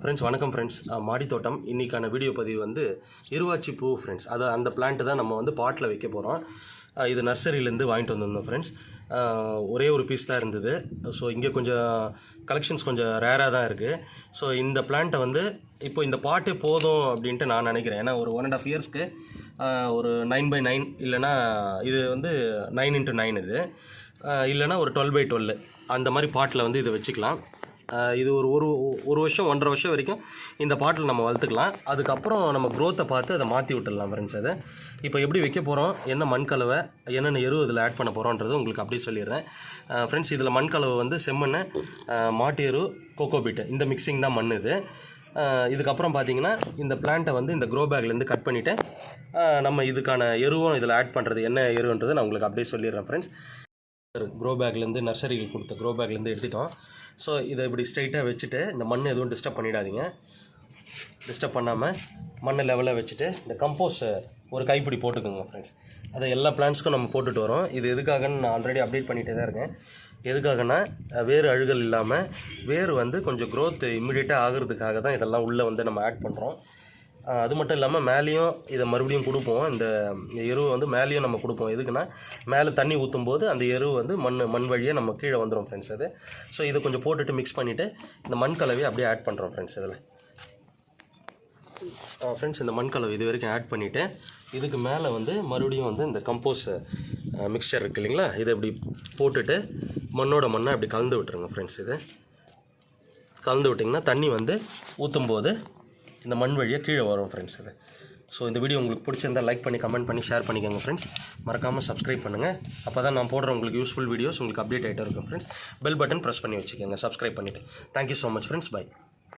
Friends வணக்கம் friends மாடி தோட்டம் இன்றைக்கான வீடியோ பதிவு வந்து இருவாச்சி பூ ஃப்ரெண்ட்ஸ் அதை அந்த பிளான்ட்டு தான் நம்ம வந்து பாட்டில் வைக்க போகிறோம் இது நர்சரியிலேருந்து வாங்கிட்டு வந்திருந்தோம் ஃப்ரெண்ட்ஸ் ஒரே ஒரு பீஸ் தான் இருந்தது. ஸோ இங்கே கொஞ்சம் கலெக்ஷன்ஸ் கொஞ்சம் ரேராக தான் இருக்குது ஸோ இந்த பிளான்ட்டை வந்து இப்போ இந்த பாட்டே போதும் அப்படின்ட்டு நான் நினைக்கிறேன். ஏன்னா ஒரு ஒன் அண்ட் ஆஃப் இயர்ஸ்க்கு ஒரு நைன் பை நைன் இல்லைன்னா இது வந்து நைன் இன்ட்டு நைன் இது. இல்லைனா இல்லைன்னா ஒரு டுவெல் பை டுவெல் அந்த மாதிரி பாட்டில் வந்து இதை வச்சுக்கலாம். இது ஒரு ஒரு ஒரு வருஷம் ஒன்றரை வருஷம் வரைக்கும் இந்த பாட்டில் நம்ம வளர்த்துக்கலாம். அதுக்கப்புறம் நம்ம க்ரோத்தை பார்த்து அதை மாற்றி விட்டுடலாம் ஃப்ரெண்ட்ஸ் அதை. இப்போ எப்படி வைக்க போகிறோம் என்ன மண் கலவை? என்னென்ன எரு இதில் ஆட் பண்ண போகிறோன்றது உங்களுக்கு அப்படியே சொல்லிடுறேன். ஃப்ரெண்ட்ஸ் இதில் மண் கலவை வந்து செம்மண் மாட்டு எரு கோகோபீட்டு இந்த மிக்சிங் தான் மண் இது. இதுக்கப்புறம் பார்த்தீங்கன்னா இந்த பிளான்ட்டை வந்து இந்த க்ரோ பேக்லேருந்து கட் பண்ணிவிட்டு நம்ம இதுக்கான எருவும் இதில் ஆட் பண்ணுறது என்ன எருன்றது நான் உங்களுக்கு அப்படியே சொல்லிடுறேன் ஃப்ரெண்ட்ஸ் க்ரோ பேக்லேருந்து நர்சரிகள் கொடுத்த க்ரோ பேக்லேருந்து எடுத்துட்டோம். ஸோ இதை இப்படி ஸ்ட்ரைட்டாக வச்சுட்டு இந்த மண் எதுவும் டிஸ்டர்ப் பண்ணிடாதீங்க. டிஸ்டர்ப் பண்ணாமல் மண் லெவலில் வச்சுட்டு இந்த கம்போஸ்ட் ஒரு கைப்பிடி போட்டுக்கோங்க ஃப்ரெண்ட்ஸ் அதை எல்லா பிளான்ஸ்க்கும் நம்ம போட்டுட்டு வரோம். இது எதுக்காகன்னு நான் ஆல்ரெடி அப்டேட் பண்ணிகிட்டே தான் இருக்கேன். எதுக்காகனா வேர் அழுகல் இல்லாமல் வேர் வந்து கொஞ்சம் க்ரோத் இம்மிடியேட்டாக ஆகிறதுக்காக தான் இதெல்லாம் உள்ளே வந்து நம்ம ஆட் பண்ணுறோம் அது மட்டும் இல்லாமல் மேலேயும் இதை மறுபடியும் கொடுப்போம். இந்த எருவை வந்து மேலேயும் நம்ம கொடுப்போம். எதுக்குன்னா மேலே தண்ணி ஊற்றும் போது அந்த எருவு வந்து மண் மண் வழியாக நம்ம கீழே வந்துடும் ஃப்ரெண்ட்ஸ் அது. ஸோ இதை கொஞ்சம் போட்டுட்டு மிக்ஸ் பண்ணிவிட்டு இந்த மண் கலவையை அப்படியே ஆட் பண்ணுறோம் ஃப்ரெண்ட்ஸ் இதில். ஃப்ரெண்ட்ஸ் இந்த மண் கலவை இது வரைக்கும் ஆட் பண்ணிவிட்டு இதுக்கு மேலே வந்து மறுபடியும் வந்து இந்த கம்போஸ் மிக்சர் இருக்குது இல்லைங்களா? இதை இப்படி போட்டுட்டு மண்ணோட மண்ணை அப்படி கலந்து விட்டுருங்க ஃப்ரெண்ட்ஸ் இது. கலந்து விட்டிங்கன்னா தண்ணி வந்து ஊற்றும் போது இந்த மண் வழியாக கீழே வரும் ஃப்ரெண்ட்ஸ் இது. ஸோ இந்த வீடியோ உங்களுக்கு பிடிச்சிருந்தா லைக் பண்ணி கமெண்ட் பண்ணி ஷேர் பண்ணிக்கோங்க ஃப்ரெண்ட்ஸ் மறக்காமல் சப்ஸ்கிரைப் பண்ணுங்கள் அப்போ தான் நான் போடுற உங்களுக்கு யூஸ்ஃபுல் வீடியோஸ் உங்களுக்கு அப்டேட் ஆகிட்டே இருக்கும் ஃப்ரெண்ட்ஸ் பெல் பட்டன் ப்ரெஸ் பண்ணி வச்சுக்கோங்க சப்ஸ்கிரைப் பண்ணிவிட்டு thank you so much friends bye